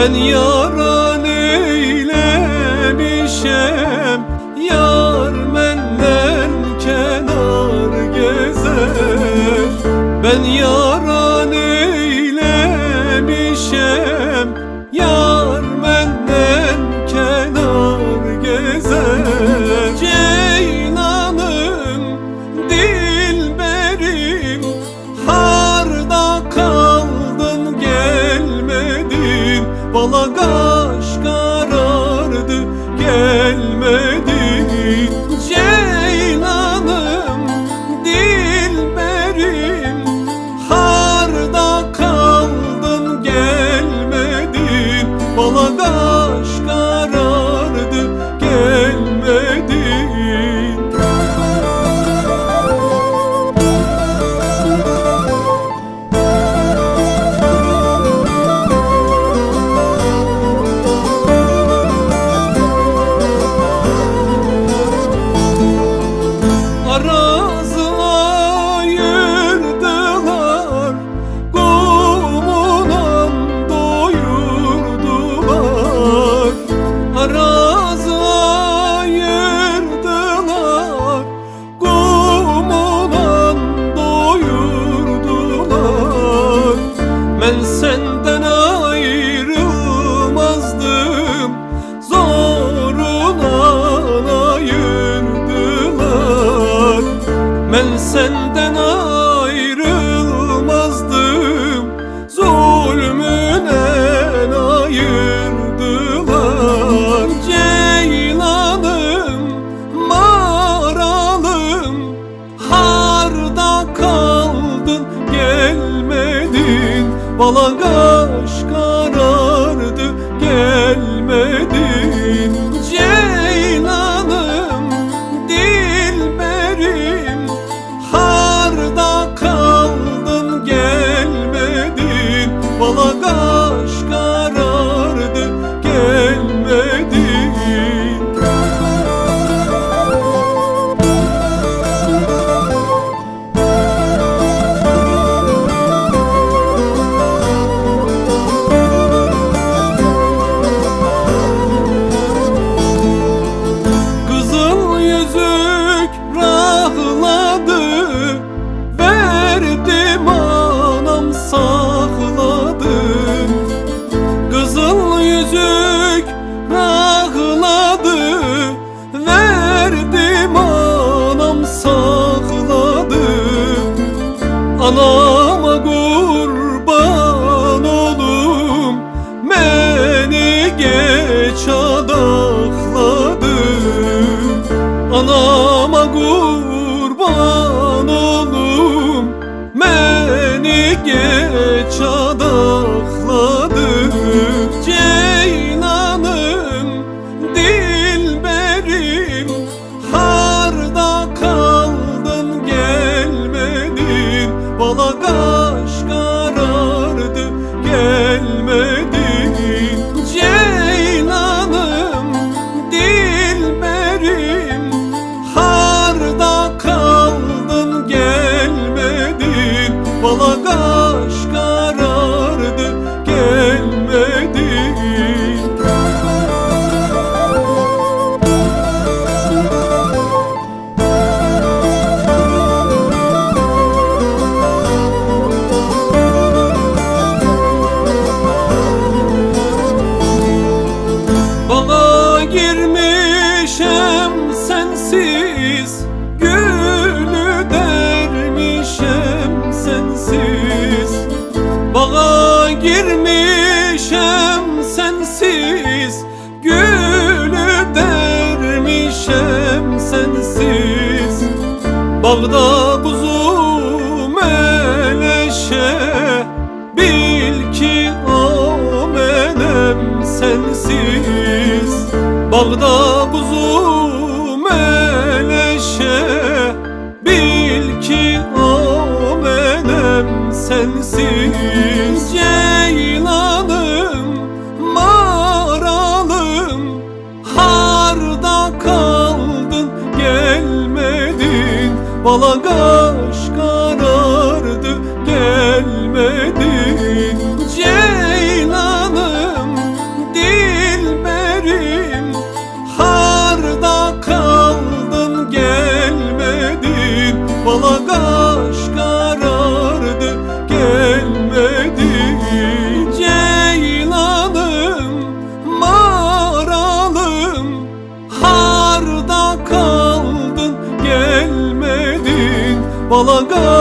Ben yaran eylemişem Yar benden kenar gezer. Ben yaran gelmedi. No. Bağda buzu meleşe Bil ki amenem sensiz. Bağda buzu meleşe Bil ki amenem sensiz. Bala kaş karardı gelmedin Ceylanım dilberim Harda kaldın gelmedin. Bala kaş karardı gelmedin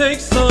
takes some